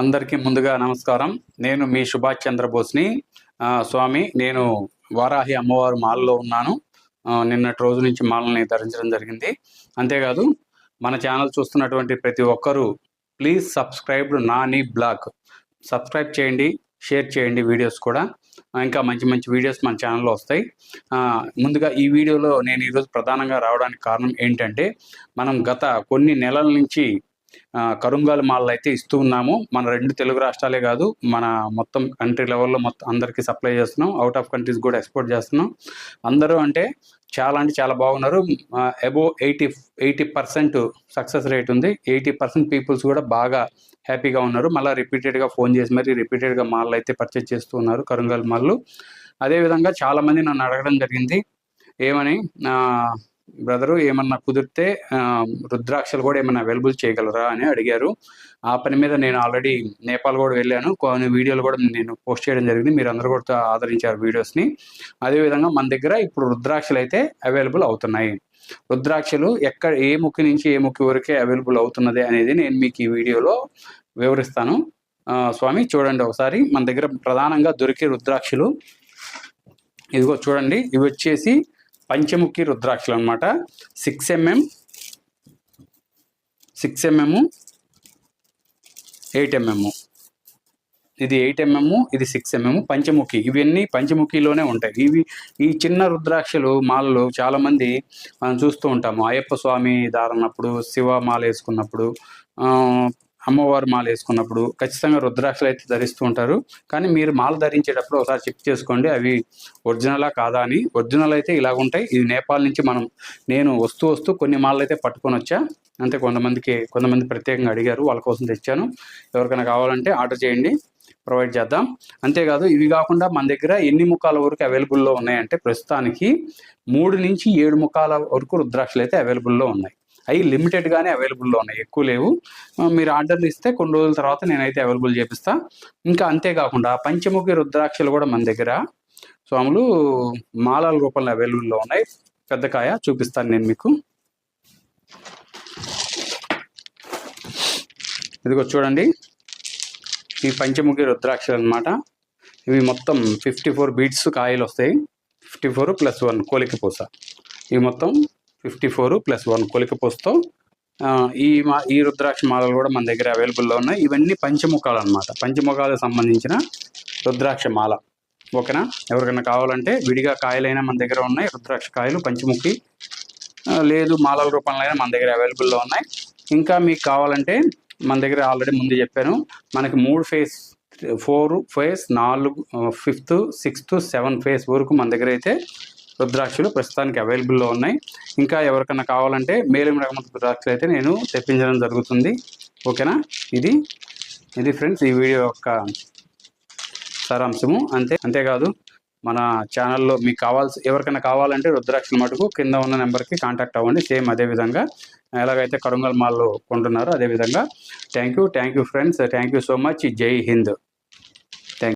అందరికీ ముందుగా నమస్కారం. నేను మీ సుభాష్ చంద్రబోస్ని. స్వామి నేను వారాహి అమ్మవారు మాలలో ఉన్నాను. నిన్నటి రోజు నుంచి మాలని ధరించడం జరిగింది. అంతేకాదు మన ఛానల్ చూస్తున్నటువంటి ప్రతి ఒక్కరూ please subscribe Nani blog. Subscribe చేయండి షేర్ చేయండి వీడియోస్ కూడా. ఇంకా మంచి మంచి వీడియోస్ మన ఛానల్లో వస్తాయి. ముందుగా ఈ వీడియోలో నేను ఈరోజు ప్రధానంగా రావడానికి కారణం ఏంటంటే మనం గత కొన్ని నెలల నుంచి కరుంగాలు మాలలు అయితే ఇస్తూ ఉన్నాము. మన రెండు తెలుగు రాష్ట్రాలే కాదు మన మొత్తం కంట్రీ లెవెల్లో మొత్తం అందరికీ సప్లై చేస్తున్నాం. అవుట్ ఆఫ్ కంట్రీస్ కూడా ఎక్స్పోర్ట్ చేస్తున్నాం. అందరూ అంటే చాలా అంటే చాలా బాగున్నారు. Above eighty eighty percent success rate ఉంది. ఎయిటీ పర్సెంట్ పీపుల్స్ కూడా బాగా హ్యాపీగా ఉన్నారు. మళ్ళీ రిపీటెడ్గా ఫోన్ చేసి మరి రిపీటెడ్గా మాల్ అయితే పర్చేజ్ చేస్తూ ఉన్నారు కరుంగల్ మాల్లు అదేవిధంగా చాలామంది నన్ను అడగడం జరిగింది. ఏమని? బ్రదరు ఏమన్నా కుదిరితే రుద్రాక్షలు కూడా ఏమన్నా అవైలబుల్ చేయగలరా అని అడిగారు. ఆ పని మీద నేను ఆల్రెడీ నేపాల్ కూడా వెళ్ళాను. కొన్ని వీడియోలు కూడా నేను పోస్ట్ చేయడం జరిగింది. మీరు అందరూ కూడా ఆదరించారు వీడియోస్ని అదేవిధంగా మన దగ్గర ఇప్పుడు రుద్రాక్షలు అయితే అవైలబుల్ అవుతున్నాయి. రుద్రాక్షలు ఎక్కడ ఏ ముక్కు నుంచి ఏ ముక్కు వరకే అవైలబుల్ అవుతున్నది అనేది నేను మీకు ఈ వీడియోలో వివరిస్తాను. స్వామి చూడండి ఒకసారి. మన దగ్గర ప్రధానంగా దొరికే రుద్రాక్షలు. ఇదిగో చూడండి. ఇవి వచ్చేసి పంచముఖి రుద్రాక్షలు అనమాట six MM six MM eight MM ఇది ఎయిట్ ఎంఎం ఇది సిక్స్ ఎంఎం పంచముఖి. ఇవన్నీ పంచముఖిలోనే ఉంటాయి. ఇవి ఈ చిన్న రుద్రాక్షలు మాలలు చాలామంది మనం చూస్తూ ఉంటాము. అయ్యప్ప స్వామి దారినప్పుడు శివ మాల వేసుకున్నప్పుడు అమ్మవారు మాల వేసుకున్నప్పుడు ఖచ్చితంగా రుద్రాక్షలు అయితే ధరిస్తూ ఉంటారు. కానీ మీరు మాల ధరించేటప్పుడు ఒకసారి చెక్ చేసుకోండి అవి ఒరిజినలా కాదా అని. ఒరిజినల్ అయితే ఇలాగ ఉంటాయి. ఇది నేపాల్ నుంచి మనం నేను వస్తూ వస్తూ కొన్ని మాలలు అయితే పట్టుకొని వచ్చా. అంటే కొంతమందికి కొంతమంది ప్రత్యేకంగా అడిగారు వాళ్ళ కోసం తెచ్చాను. ఎవరికైనా కావాలంటే ఆర్డర్ చేయండి ప్రొవైడ్ చేద్దాం. అంతేకాదు ఇవి కాకుండా మన దగ్గర ఎన్ని ముఖాల వరకు అవైలబుల్లో ఉన్నాయంటే ప్రస్తుతానికి మూడు నుంచి ఏడు ముఖాల వరకు రుద్రాక్షలు అయితే అవైలబుల్లో ఉన్నాయి. అవి లిమిటెడ్గానే అవైలబుల్లో ఉన్నాయి ఎక్కువ లేవు. మీరు ఆర్డర్లు ఇస్తే కొన్ని రోజుల తర్వాత నేనైతే అవైలబుల్ చేపిస్తా. ఇంకా అంతేకాకుండా పంచముఖి రుద్రాక్షలు కూడా మన దగ్గర. స్వాములు మాలల రూపంలో అవైలబుల్లో ఉన్నాయి. పెద్ద కాయ చూపిస్తాను నేను మీకు. ఇదిగో చూడండి. ఈ పంచముఖి రుద్రాక్షలు అన్నమాట. ఇవి మొత్తం ఫిఫ్టీ ఫోర్ బీట్స్ కాయలు వస్తాయి. ఫిఫ్టీ ఫోర్ ప్లస్ వన్ కోలిక పూస. ఇవి మొత్తం ఫిఫ్టీ ఫోర్ ప్లస్ వన్ కొలిక ఈ మా ఈ రుద్రాక్ష మాలలు కూడా మన దగ్గర అవైలబుల్లో ఉన్నాయి. ఇవన్నీ పంచముఖాలు అనమాట పంచముఖాలకు సంబంధించిన రుద్రాక్ష మాల. ఓకేనా? ఎవరికైనా కావాలంటే విడిగా కాయలైనా మన దగ్గర ఉన్నాయి. రుద్రాక్ష కాయలు పంచముఖి లేదు మాలల రూపంలో అయినా మన దగ్గర అవైలబుల్లో ఉన్నాయి. ఇంకా మీకు కావాలంటే మన దగ్గర ఆల్రెడీ ముందు చెప్పాను మనకి మూడు ఫేస్ ఫోర్ ఫేస్ నాలుగు ఫిఫ్త్ సిక్స్త్ సెవెన్ ఫేస్ వరకు మన దగ్గర అయితే రుద్రాక్షలు ప్రస్తుతానికి అవైలబుల్లో ఉన్నాయి. ఇంకా ఎవరికైనా కావాలంటే మేలిమి రకం రుద్రాక్షలు అయితే నేను తెప్పించడం జరుగుతుంది. ఓకేనా? ఇది. ఇది ఫ్రెండ్స్ ఈ వీడియో యొక్క సారాంశము. అంతే అంతేకాదు మన ఛానల్లో మీకు కావాల్సి ఎవరికైనా కావాలంటే రుద్రాక్షల మటుకు కింద ఉన్న నెంబర్కి కాంటాక్ట్ అవ్వండి. సేమ్ అదే విధంగా. ఎలాగైతే కరుంగల్ మాల్లో కొంటున్నారో అదే విధంగా. Thank you thank you friends. Thank you so much. జై హింద్.